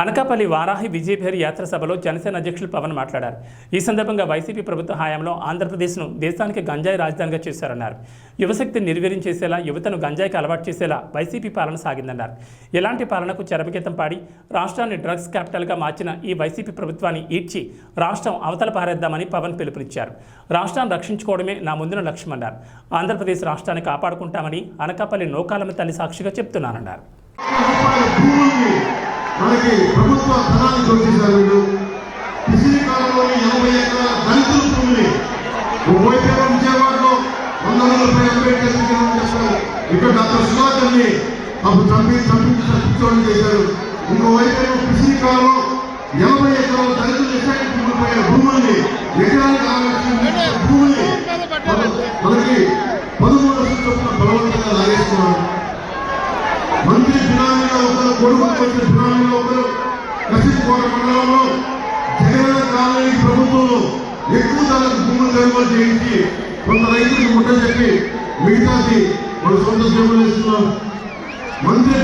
అనకాపల్లి వారాహి విజయభేరి యాత్ర సభలో జనసేన అధ్యక్షులు పవన్ మాట్లాడారు. ఈ సందర్భంగా వైసీపీ ప్రభుత్వ హయాంలో ఆంధ్రప్రదేశ్ను దేశానికి గంజాయి రాజధానిగా చేశారన్నారు. యువశక్తిని నిర్వీర్యం చేసేలా యువతను గంజాయికి అలవాటు చేసేలా వైసీపీ పాలన సాగిందన్నారు. ఎలాంటి పాలనకు చరమగీతం పాడి రాష్ట్రాన్ని డ్రగ్స్ క్యాపిటల్గా మార్చిన ఈ వైసీపీ ప్రభుత్వాన్ని ఈడ్చి రాష్ట్రం అవతల పారేద్దామని పవన్ పిలుపునిచ్చారు. రాష్ట్రాన్ని రక్షించుకోవడమే నా ముందున లక్ష్యమన్నారు. ఆంధ్రప్రదేశ్ రాష్ట్రాన్ని కాపాడుకుంటామని అనకాపల్లి నౌకాలమ్మ తల్లి సాక్షిగా చెప్తున్నానన్నారు. రూపాయల ప్రభుత్వ ధనాన్ని దోచేశారు వీళ్ళు. పిసిరి కాలంలోని ఎనభై ఎకరాల దళితుల భూమిని ఒకవైపు విజయవాడలో వంద వందల పై అంబేద్కర్ విగ్రహం చేస్తారు ఇక్కడ డాక్టర్ సుధాకర్ని అప్పుడు చంపి చంపి చంపించడం చేశారు. ఇంకోవైపు ఏమో కాలంలో ఎనభై ఎకరాల దళితులు ఎస్ఐటి భూముల్ని ఎకరానికి ఆలోచించిన భూమిని మనకి పదమూడు లక్షల చొప్పున బలవంతంగా లాగేస్తున్నారు మంత్రి బినామీలో ఒకరు కొడుకు మంత్రి బినామీలో ఒకరు కసిరికోట మండలంలో జగన్ కాలనీ ప్రభుత్వంలో ఎక్కువ ధరకు భూములు కొనుగోలు చేయించి కొంత రైతులకు ముట్ట చెప్పి మిగతాది మన సొంత సేవలు ఇస్తున్నారు మంత్రి